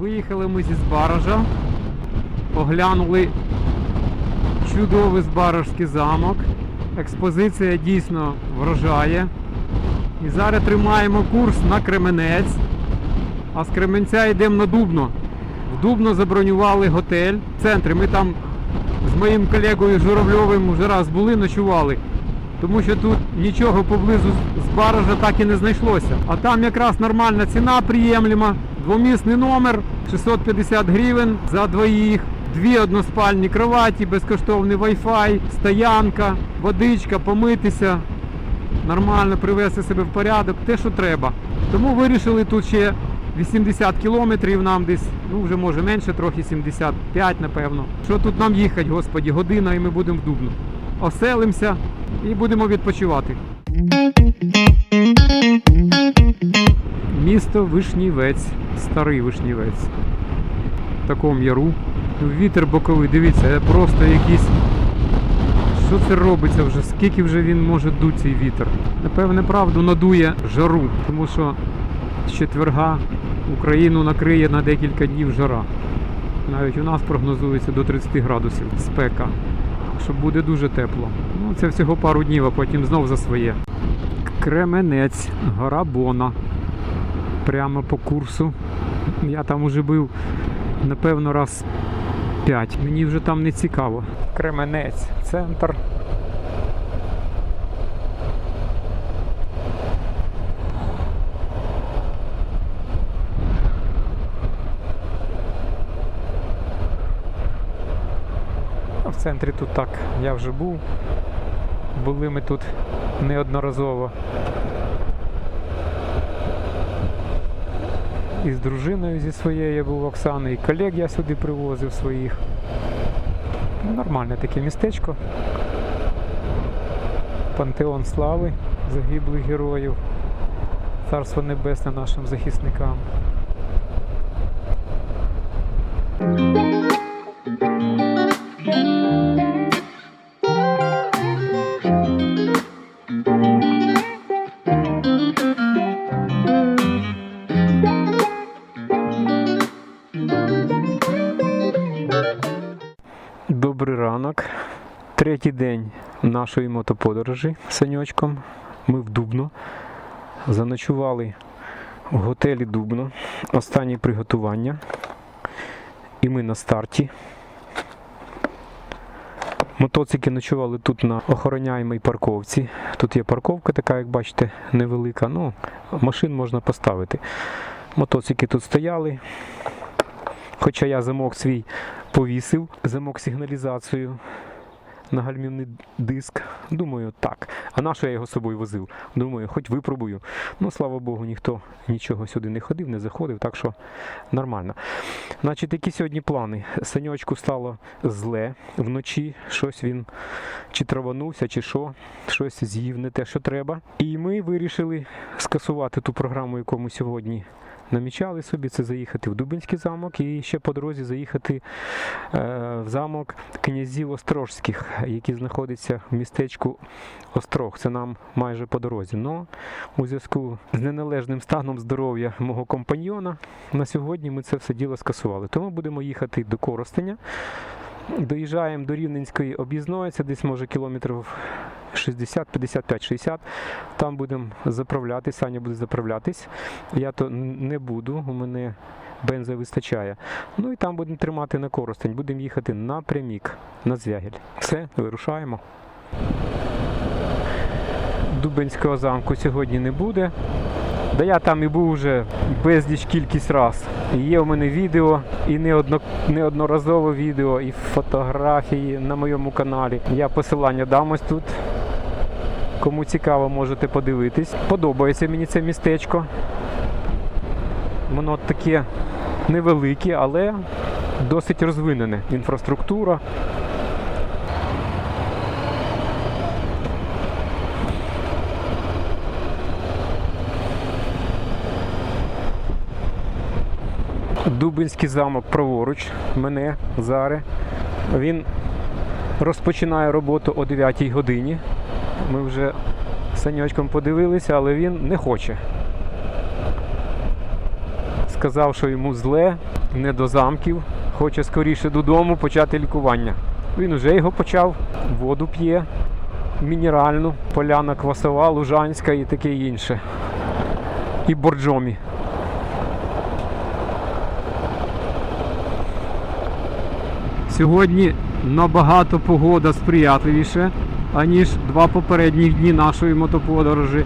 Виїхали ми зі Збаража, оглянули чудовий Збаражський замок. Експозиція дійсно вражає. І зараз тримаємо курс на Кременець. А з Кременця йдемо на Дубно. В Дубно забронювали готель в центрі. Ми там з моїм колегою Журавльовим вже раз були, ночували. Тому що тут нічого поблизу з баража так і не знайшлося. А там якраз нормальна ціна приємлема. Двомісний номер 650 гривень за двоїх. Дві односпальні кроваті, безкоштовний Wi-Fi, стоянка, водичка, помитися, нормально привести себе в порядок, те, що треба. Тому вирішили тут ще 80 кілометрів нам десь, ну вже може менше, трохи 75, напевно. Що тут нам їхати, господі, година і ми будемо в Дубну. Оселимося і будемо відпочивати. Місто Вишнівець, старий Вишнівець. В такому яру. Ну, Вітер боковий, дивіться, просто якийсь. Що це робиться вже? Скільки вже він може дути цей вітер? Напевне, правду надує жару, тому що з четверга Україну накриє на декілька днів жара. Навіть у нас прогнозується до 30 градусів спека. Що буде дуже тепло. Ну, це всього пару днів, а потім знов за своє. Кременець, гора Бона. Прямо по курсу. Я там уже був, напевно, раз 5. Мені вже там не цікаво. Кременець, центр. В центрі тут так, я вже був. Були ми тут неодноразово. І з дружиною зі своєю був Оксани, і колег я сюди привозив своїх. Нормальне таке містечко. Пантеон слави загиблих героїв. Царство небесне нашим захисникам. Добрий ранок. Третій день нашої мотоподорожі саньочком. Ми в Дубно. Заночували в готелі Дубно. Останні приготування. І ми на старті. Мотоцики ночували тут на охороняємій парковці. Тут є парковка така, як бачите, невелика. Ну, машин можна поставити. Мотоцики тут стояли. Хоча я замок свій повісив, замок сигналізацію на гальмівний диск. Думаю, так. А на що я його з собою возив? Думаю, хоч випробую. Ну, слава Богу, ніхто нічого сюди не ходив, не заходив, так що нормально. Значить, які сьогодні плани? Саньочку стало зле вночі, щось він чи траванувся, чи що, щось з'їв не те, що треба. І ми вирішили скасувати ту програму, яку ми сьогодні намічали собі, це заїхати в Дубинський замок і ще по дорозі заїхати е, в замок князів Острожських, який знаходиться в містечку Острог. Це нам майже по дорозі. Но у зв'язку з неналежним станом здоров'я мого компаньйона на сьогодні ми це все діло скасували. Тому будемо їхати до Коростеня. Доїжджаємо до Рівненської об'їзної, це десь може кілометрів 60, 55, 60. Там будемо заправлятись, Саня буде заправлятись. Я то не буду, у мене бенза вистачає. Ну і там будемо тримати на Коростень, будемо їхати напрямік на Звягель. Все, вирушаємо. Дубенського замку сьогодні не буде. Да я там і був вже безліч кількість раз. Є в мене відео, і неодно, неодноразове відео, і фотографії на моєму каналі. Я посилання дам ось тут. Кому цікаво, можете подивитись. Подобається мені це містечко. Воно таке невелике, але досить розвинене. Інфраструктура. Дубинський замок праворуч мене зараз. Він розпочинає роботу о 9 годині. Ми вже саньочком подивилися, але він не хоче. Сказав, що йому зле, не до замків, хоче скоріше додому почати лікування. Він уже його почав, воду п'є, мінеральну, поляна квасова, лужанська і таке інше. І борджомі. Сьогодні набагато погода сприятливіше, аніж два попередніх дні нашої мотоподорожі.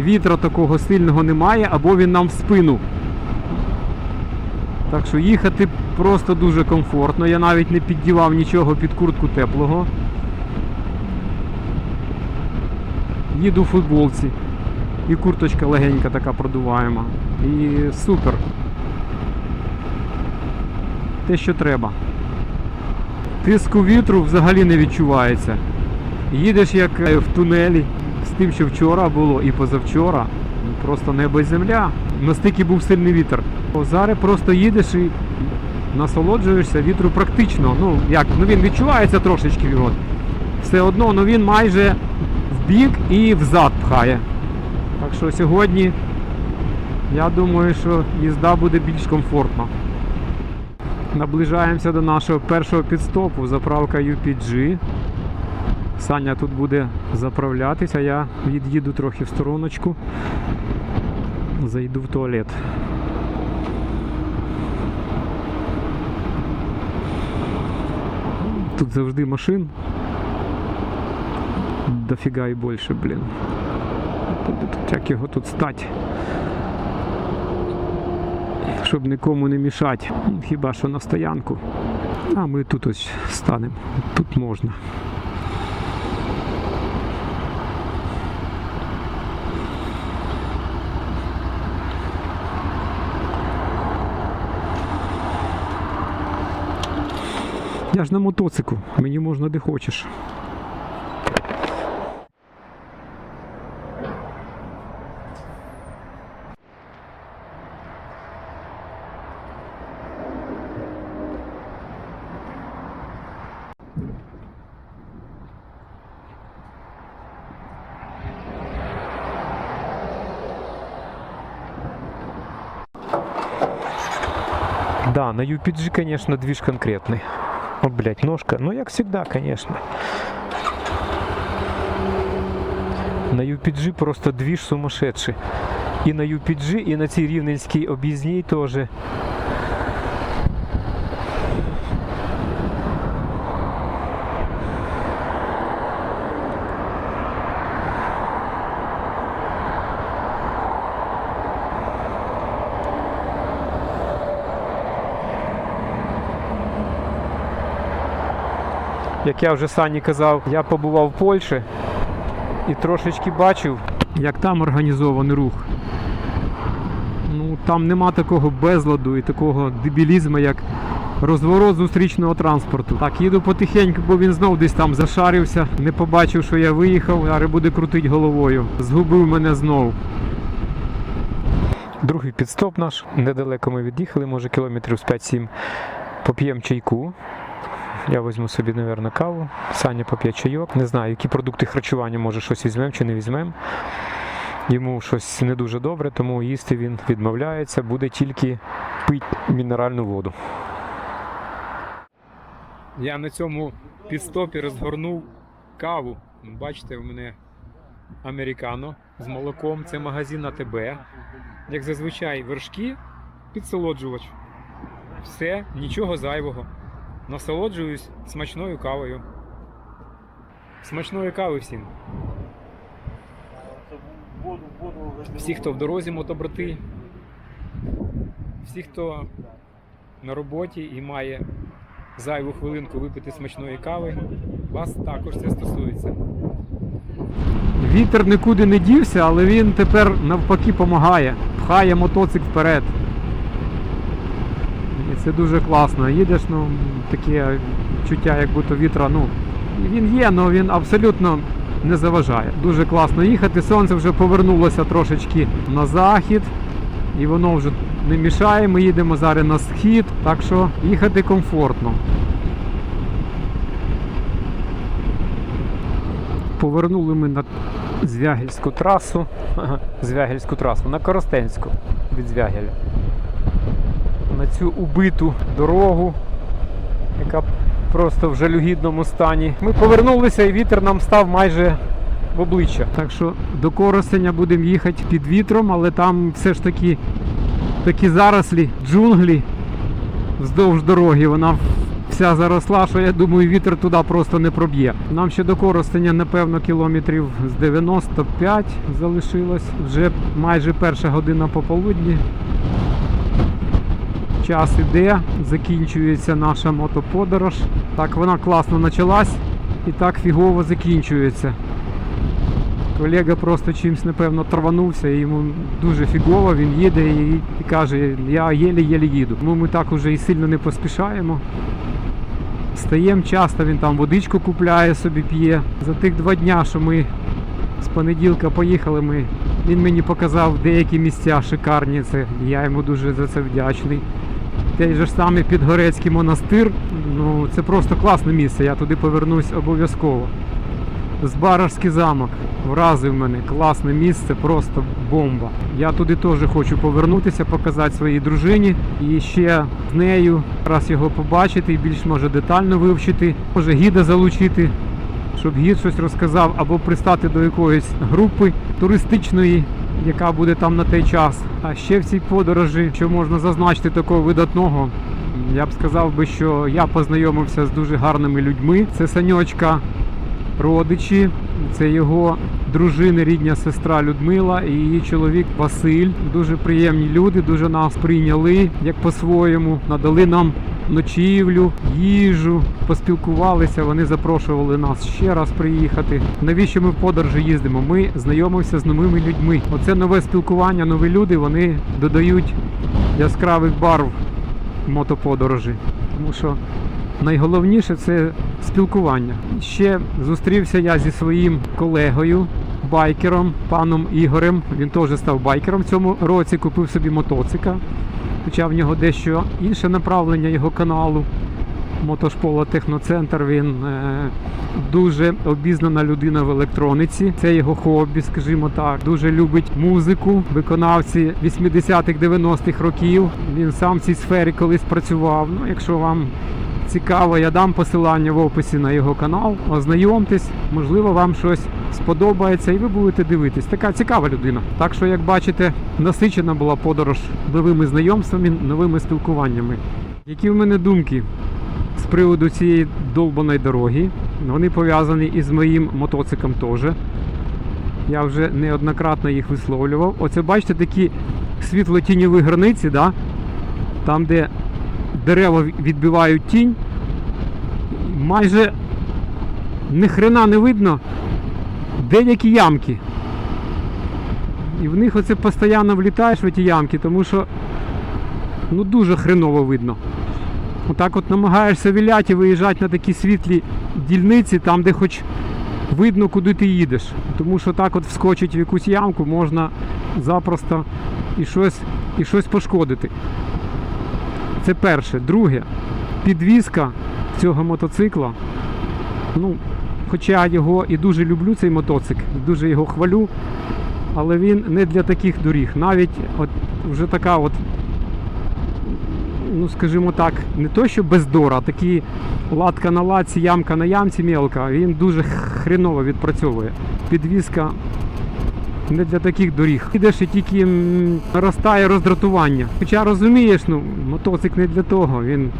Вітра такого сильного немає, або він нам в спину. Так що їхати просто дуже комфортно. Я навіть не піддівав нічого під куртку теплого. Їду в футболці. І курточка легенька така продуваєма. І супер. Те, що треба. Тиску вітру взагалі не відчувається. Їдеш як е, в тунелі з тим, що вчора було і позавчора. Просто небо і земля. Настільки був сильний вітер. Зараз просто їдеш і насолоджуєшся вітру практично. Ну як, ну він відчувається трошечки от. Все одно, ну він майже в бік і взад пхає. Так що сьогодні я думаю, що їзда буде більш комфортна. Наближаємося до нашого першого підстопу, заправка UPG. Саня тут буде заправлятися, я від'їду трохи в стороночку. Зайду в туалет. Тут завжди машин. Дофіга і більше, блін. Як його тут стать. Щоб нікому не мішати. Хіба що на стоянку. А ми тут ось станемо. Тут можна. Я ж на мотоцику, мені можна де хочеш. Да, на UPG, конечно, движ конкретный. О, блядь, ножка. Ну, як всегда, конечно. На UPG просто движ сумасшедший. І на UPG, і на цій рівненській об'їзній теж. Як я вже Сані казав, я побував в Польщі і трошечки бачив, як там організований рух. Ну, там нема такого безладу і такого дебілізму, як розворот зустрічного транспорту. Так, їду потихеньку, бо він знов десь там зашарився, не побачив, що я виїхав, зараз буде крутить головою. Згубив мене знов. Другий підстоп наш. Недалеко ми від'їхали, може кілометрів з 5-7. Поп'ємо чайку. Я візьму собі, мабуть, каву. Саня поп'є чайок. Не знаю, які продукти харчування, може щось візьмемо чи не візьмемо. Йому щось не дуже добре, тому їсти він відмовляється, буде тільки пити мінеральну воду. Я на цьому підстопі розгорнув каву. Бачите, у мене американо з молоком. Це магазин АТБ. Як зазвичай, вершки, підсолоджувач. Все, нічого зайвого. Насолоджуюсь смачною кавою. Смачної кави всім. Всі, хто в дорозі мотобрати, всі, хто на роботі і має зайву хвилинку випити смачної кави, вас також це стосується. Вітер нікуди не дівся, але він тепер навпаки допомагає, пхає мотоцик вперед. Це дуже класно. Їдеш, ну, таке чуття, як будто вітра, ну, він є, але він абсолютно не заважає. Дуже класно їхати. Сонце вже повернулося трошечки на захід, і воно вже не мішає. Ми їдемо зараз на схід, так що їхати комфортно. Повернули ми на Звягельську трасу, ага, Звягельську трасу, на Коростенську від Звягеля. На цю убиту дорогу, яка просто в жалюгідному стані. Ми повернулися і вітер нам став майже в обличчя. Так що до Коростеня будемо їхати під вітром, але там все ж таки такі зарослі, джунглі вздовж дороги. Вона вся заросла, що я думаю, вітер туди просто не проб'є. Нам ще до Коростеня, напевно, кілометрів з 95 залишилось. Вже майже перша година пополудні. Час іде, закінчується наша мотоподорож. Так вона класно почалась і так фігово закінчується. Колега просто чимось, напевно, траванувся, і йому дуже фігово, він їде і, каже, я єлі-єлі їду. Тому ми так уже і сильно не поспішаємо. Стаємо часто, він там водичку купляє, собі п'є. За тих два дня, що ми з понеділка поїхали, ми, він мені показав деякі місця шикарні. Це, я йому дуже за це вдячний. Той же ж самий Підгорецький монастир. Ну, це просто класне місце, я туди повернусь обов'язково. Збаражський замок вразив мене. Класне місце, просто бомба. Я туди теж хочу повернутися, показати своїй дружині і ще з нею раз його побачити і більш може детально вивчити. Може гіда залучити, щоб гід щось розказав, або пристати до якоїсь групи туристичної, яка буде там на той час. А ще в цій подорожі, що можна зазначити такого видатного. Я б сказав би, що я познайомився з дуже гарними людьми. Це Саньочка родичі, це його дружина, рідня сестра Людмила і її чоловік Василь. Дуже приємні люди, дуже нас прийняли як по-своєму, надали нам ночівлю, їжу, поспілкувалися. Вони запрошували нас ще раз приїхати. Навіщо ми в подорожі їздимо? Ми знайомимося з новими людьми. Оце нове спілкування, нові люди. Вони додають яскравих барв мотоподорожі, тому що найголовніше це спілкування. Ще зустрівся я зі своїм колегою, байкером, паном Ігорем. Він теж став байкером в цьому році, купив собі мотоцика. Хоча в нього дещо інше направлення його каналу. Мотошпола Техноцентр. Він е, дуже обізнана людина в електрониці. Це його хобі, скажімо так. Дуже любить музику, виконавці 80-х, 90-х років. Він сам в цій сфері колись працював. Ну, якщо вам цікаво, я дам посилання в описі на його канал. Ознайомтесь, можливо, вам щось сподобається і ви будете дивитись. Така цікава людина. Так що, як бачите, насичена була подорож новими знайомствами, новими спілкуваннями. Які в мене думки з приводу цієї довбаної дороги? Вони пов'язані із моїм мотоциклом теж. Я вже неоднократно їх висловлював. Оце бачите такі світло-тіньові границі, да? там, де дерева відбивають тінь, майже ні хрена не видно деякі ямки. І в них оце постійно влітаєш в ті ямки, тому що ну дуже хреново видно. Отак от намагаєшся віляти і виїжджати на такі світлі дільниці, там, де хоч видно, куди ти їдеш. Тому що так от вскочить в якусь ямку можна запросто і щось, і щось пошкодити. Це перше. Друге, підвізка цього мотоцикла. Ну, хоча його і дуже люблю цей мотоцикл, дуже його хвалю, але він не для таких доріг. Навіть от вже така от, ну скажімо так, не то що бездора, а такі латка на латці, ямка на ямці мелка, він дуже хреново відпрацьовує. Підвізка не для таких доріг. Ідеш і тільки наростає роздратування. Хоча розумієш, ну, мотоцикл не для того. Він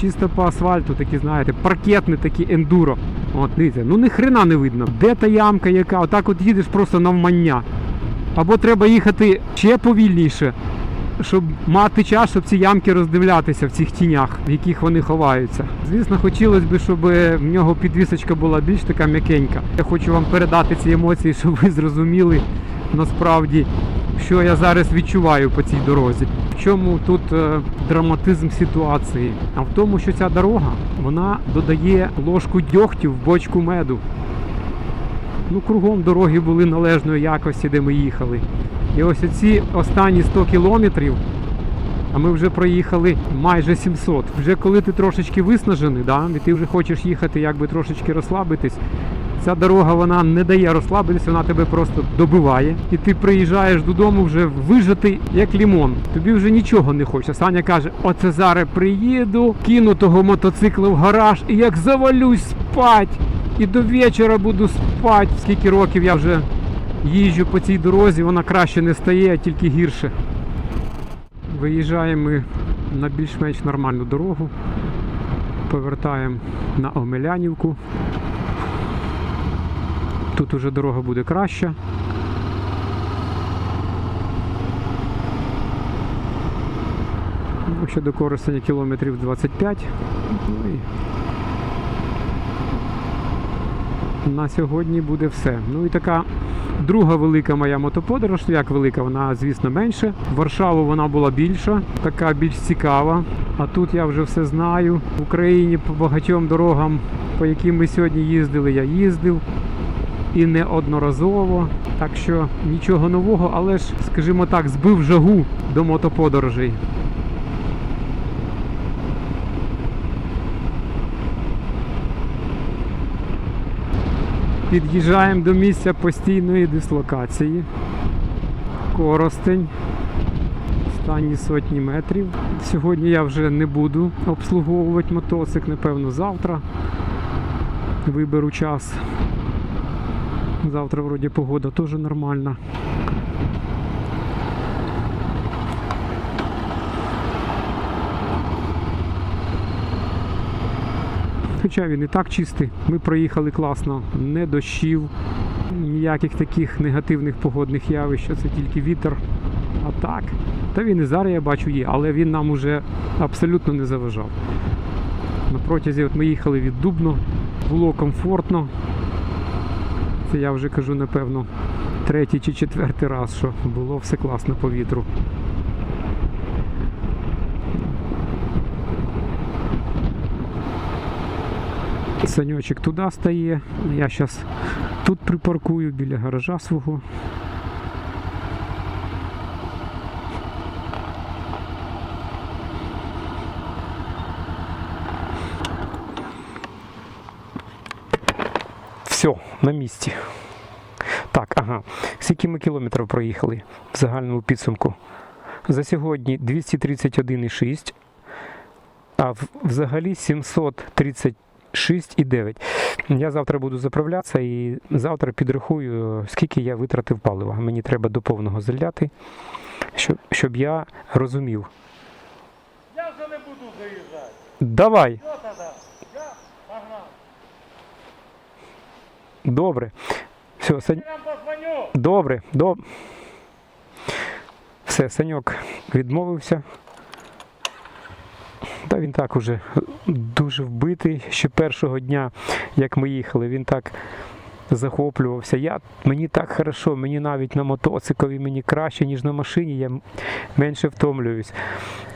чисто по асфальту, такий, знаєте, паркетний такий ендуро. От, дивіться, ну ні хрена не видно. Де та ямка, яка? Отак от їдеш просто навмання. Або треба їхати ще повільніше, щоб мати час, щоб ці ямки роздивлятися в цих тінях, в яких вони ховаються. Звісно, хотілося б, щоб в нього підвісочка була більш така м'якенька. Я хочу вам передати ці емоції, щоб ви зрозуміли насправді, що я зараз відчуваю по цій дорозі. В чому тут е, драматизм ситуації? А в тому, що ця дорога вона додає ложку дьогтю в бочку меду. Ну, кругом дороги були належної якості, де ми їхали. І ось ці останні 100 кілометрів, а ми вже проїхали майже 700. Вже коли ти трошечки виснажений, да, і ти вже хочеш їхати, якби трошечки розслабитись, Ця дорога вона не дає розслабитися, вона тебе просто добиває. І ти приїжджаєш додому вже вижатий як лімон. Тобі вже нічого не хочеться. Саня каже: оце зараз приїду, кину того мотоцикла в гараж і як завалюсь спать. І до вечора буду спать. Скільки років я вже їжджу по цій дорозі, вона краще не стає, а тільки гірше. Виїжджаємо на більш-менш нормальну дорогу. Повертаємо на Омелянівку. Тут уже дорога буде краща. Ну, Ще до Коростеня кілометрів 25. Ну на сьогодні буде все. Ну і така друга велика моя мотоподорож. Як велика, вона, звісно, менше. В Варшаву вона була більша, така більш цікава. А тут я вже все знаю. В Україні по багатьом дорогам, по яким ми сьогодні їздили, я їздив. І неодноразово. Так що нічого нового, але ж, скажімо так, збив жагу до мотоподорожей. Під'їжджаємо до місця постійної дислокації. Коростень. Останні сотні метрів. Сьогодні я вже не буду обслуговувати мотоцикл, напевно, завтра. Виберу час. Завтра вроді погода теж нормальна. Хоча він і так чистий. Ми проїхали класно, не дощів, ніяких таких негативних погодних явищ, це тільки вітер. А так, та він і зараз я бачу є, але він нам уже абсолютно не заважав. На протязі от ми їхали від Дубно, було комфортно. Це я вже кажу, напевно, третій чи четвертий раз, що було все класно по вітру. Санечок туди стає. Я зараз тут припаркую біля гаража свого. Все, на місці. Так, ага. Скільки ми кілометрів проїхали в загальному підсумку? За сьогодні 231,6, а взагалі 736,9. Я завтра буду заправлятися і завтра підрахую, скільки я витратив палива. Мені треба до повного заляти, щоб, щоб я розумів. Я вже не буду заїжджати. Давай, Що тоді? Я погнав. Добре. Все, Сань... Добре, добре. Все, Саньок відмовився. Та він так уже дуже вбитий. Ще першого дня, як ми їхали, він так захоплювався. Я, мені так хорошо, мені навіть на мотоциклі мені краще, ніж на машині, я менше втомлююсь.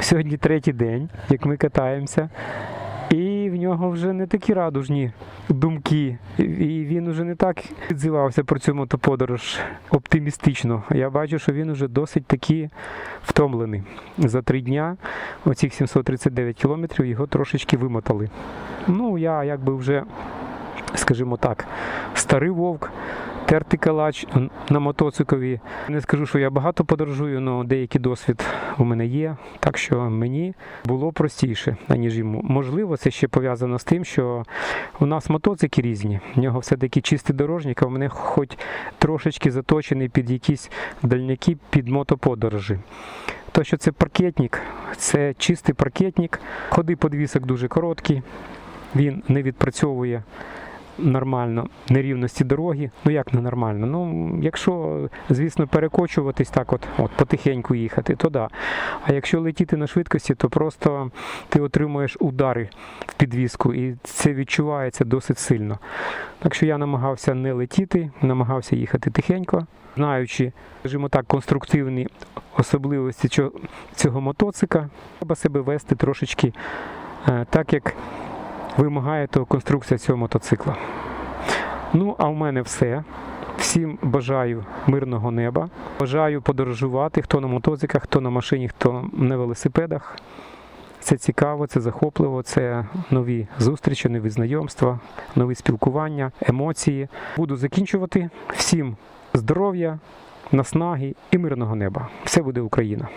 Сьогодні третій день, як ми катаємося. Нього вже не такі радужні думки. І він уже не так відзивався про цю мотоподорож оптимістично. Я бачу, що він уже досить таки втомлений. За три дня оцих 739 кілометрів його трошечки вимотали. Ну, я якби вже, скажімо так, старий вовк. Тертий калач на мотоцикові. Не скажу, що я багато подорожую, але деякий досвід у мене є. Так що мені було простіше, аніж йому. Можливо, це ще пов'язано з тим, що у нас мотоцики різні. В нього все-таки чистий дорожник, а в мене хоч трошечки заточений під якісь дальняки, під мотоподорожі. То, що це паркетник, це чистий паркетник. Ходи подвісок дуже короткі, він не відпрацьовує нормально нерівності дороги. Ну як не нормально? Ну, якщо, звісно, перекочуватись так, от, от потихеньку їхати, то да. А якщо летіти на швидкості, то просто ти отримуєш удари в підвіску, і це відчувається досить сильно. Так що я намагався не летіти, намагався їхати тихенько, знаючи, скажімо так, конструктивні особливості цього, цього мотоцика, треба себе вести трошечки е, так, як вимагає то конструкція цього мотоцикла. Ну, а в мене все. Всім бажаю мирного неба. Бажаю подорожувати, хто на мотоциклах, хто на машині, хто на велосипедах. Це цікаво, це захопливо, це нові зустрічі, нові знайомства, нові спілкування, емоції. Буду закінчувати. Всім здоров'я, наснаги і мирного неба. Все буде Україна!